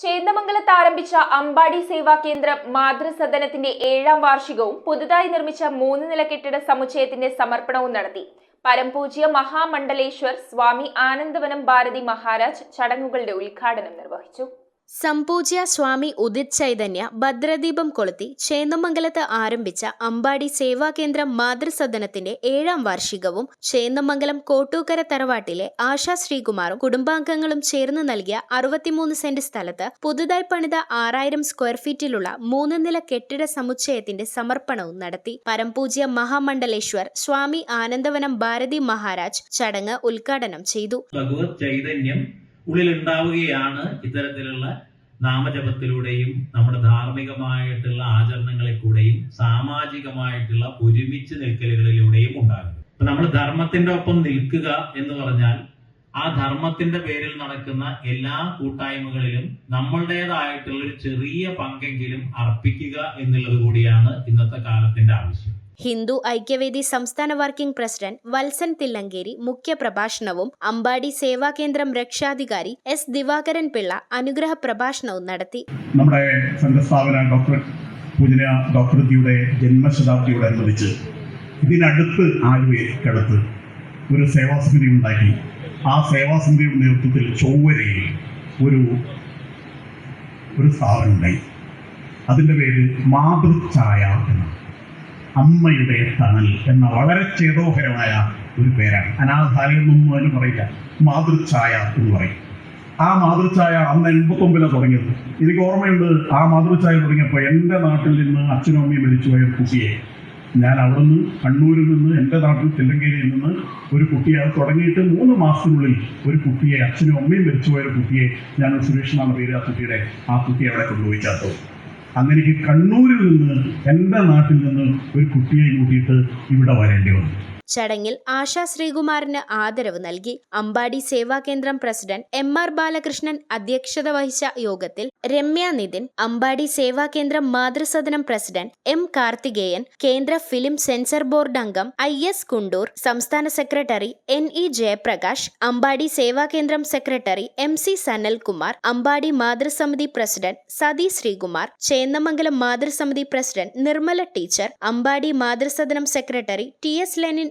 ചേന്ദമംഗലത്ത് ആരംഭിച്ച അമ്പാടി സേവാ കേന്ദ്രം മാതൃസദനത്തിന്റെ ഏഴാം വാർഷികവും പുതുതായി നിർമ്മിച്ച മൂന്ന് നില കെട്ടിട സമുച്ചയത്തിന്റെ സമർപ്പണവും നടത്തി. പരംപൂജ്യ മഹാമണ്ഡലേശ്വർ സ്വാമി ആനന്ദവനം ഭാരതി മഹാരാജ് ചടങ്ങുകളുടെ ഉദ്ഘാടനം നിർവഹിച്ചു. സംപൂജ്യ സ്വാമി ഉദിത് ചൈതന്യ ഭദ്രദീപം കൊളുത്തി ചേന്നമംഗലത്ത് ആരംഭിച്ച അമ്പാടി സേവാകേന്ദ്രം മാതൃസദനത്തിന്റെ ഏഴാം വാർഷികവും ചേന്നമംഗലം കോട്ടൂക്കര തറവാട്ടിലെ ആശാ ശ്രീകുമാറും കുടുംബാംഗങ്ങളും ചേർന്ന് നൽകിയ അറുപത്തിമൂന്ന് സെന്റ് സ്ഥലത്ത് പുതുതായി പണിത ആറായിരം സ്ക്വയർ ഫീറ്റിലുള്ള മൂന്ന് നില കെട്ടിട സമുച്ചയത്തിന്റെ സമർപ്പണവും നടത്തി. പരംപൂജ്യ മഹാമണ്ഡലേശ്വർ സ്വാമി ആനന്ദവനം ഭാരതി മഹാരാജ് ചടങ്ങ് ഉദ്ഘാടനം ചെയ്തു. ഭഗവത് ചൈതന്യം ഉള്ളിലുണ്ടാവുകയാണ് ഇത്തരത്തിലുള്ള നാമജപത്തിലൂടെയും നമ്മുടെ ധാർമ്മികമായിട്ടുള്ള ആചരണങ്ങളിൽ കൂടെയും സാമാജികമായിട്ടുള്ള ഒരുമിച്ച് നിൽക്കലുകളിലൂടെയും ഉണ്ടാകുന്നത്. അപ്പൊ നമ്മൾ ധർമ്മത്തിന്റെ ഒപ്പം നിൽക്കുക എന്ന് പറഞ്ഞാൽ ആ ധർമ്മത്തിന്റെ പേരിൽ നടക്കുന്ന എല്ലാ കൂട്ടായ്മകളിലും നമ്മളുടേതായിട്ടുള്ള ഒരു ചെറിയ പങ്കെങ്കിലും അർപ്പിക്കുക എന്നുള്ളത് കൂടിയാണ് ഇന്നത്തെ കാലത്തിന്റെ ആവശ്യം. ഹിന്ദു ഐക്യവേദി സംസ്ഥാന വർക്കിംഗ് പ്രസിഡന്റ് വത്സൻ തില്ലങ്കേരി മുഖ്യപ്രഭാഷണവും അമ്പാടി സേവാകേന്ദ്രം രക്ഷാധികാരി എസ് ദിവാകരൻ പിള്ള അനുഗ്രഹ പ്രഭാഷണവും നടത്തി. നമ്മുടെ സംഘസ്ഥാപന ഡോക്ടർ പൂജന ഡോക്ടർ ജന്മശതാബ്ദിയോടനുബന്ധിച്ച് ഇതിനടുത്ത് ആലുവയ്ക്കടുത്ത് ഒരു സേവാസമിതി ഉണ്ടാക്കി. ആ സേവാസമിതിയുടെ നേതൃത്വത്തിൽ ചൊവ്വരയിൽ ഒരു ഒരു സ്ഥാപനം ഉണ്ടായി. അതിന്റെ പേര് മാതൃഛായ എന്നാണ്. അമ്മയുടെ തണൽ എന്ന വളരെ ചേതോഹരമായ ഒരു പേരാണ്. അനാഥാലയൊന്നും അതിന് പറയില്ല. മാതൃഛായ എന്ന് പറയും. ആ മാതൃഛായ അന്ന് എൺപത്തൊമ്പതിലാണ് തുടങ്ങിയത്. എനിക്ക് ഓർമ്മയുണ്ട് ആ മാതൃഛായ തുടങ്ങിയപ്പോൾ എന്റെ നാട്ടിൽ നിന്ന് അച്ഛനും അമ്മയും മരിച്ചുപോയ കുട്ടിയെ. ഞാൻ അവിടുന്ന് കണ്ണൂരിൽ നിന്ന് എന്റെ നാട്ടിൽ തില്ലങ്കേരിയിൽ നിന്ന് ഒരു കുട്ടിയെ. അത് തുടങ്ങിയിട്ട് മൂന്ന് മാസത്തിനുള്ളിൽ ഒരു കുട്ടിയെ അച്ഛനും അമ്മയും മരിച്ചുപോയ ഒരു കുട്ടിയെ ഞാൻ സുരേഷ് എന്നാണ് പേര് ആ കുട്ടിയുടെ ആ കുട്ടിയെ അവിടെ കൊണ്ടുപോയി ചേർത്തു. അങ്ങനെ ഈ കണ്ണൂരിൽ നിന്ന് എന്റെ നാട്ടിൽ നിന്ന് ഒരു കുട്ടിയെ കൂട്ടിയിട്ട് ഇവിടെ വരേണ്ടി വന്നു. ചടങ്ങിൽ ആശാ ശ്രീകുമാറിന് ആദരവ് നൽകി. Ambadi Sevakendram president M R Balakrishnan അധ്യക്ഷത വഹിച്ച യോഗത്തിൽ രമ്യ നിതിൻ അമ്പാടി സേവാകേന്ദ്രം മാതൃസദനം പ്രസിഡന്റ് എം കാർത്തികേയൻ കേന്ദ്ര ഫിലിം സെൻസർ ബോർഡ് അംഗം ഐ എസ് കുണ്ടൂർ സംസ്ഥാന secretary N E Jayaprakash Ambadi Sevakendram secretary M C Sanalkumar Ambadi Mathrusamithi president Sathi Sreekumar Chennamangalam Mathrusamithi president Nirmala teacher Ambadi Mathrusadanam secretary T S Lenin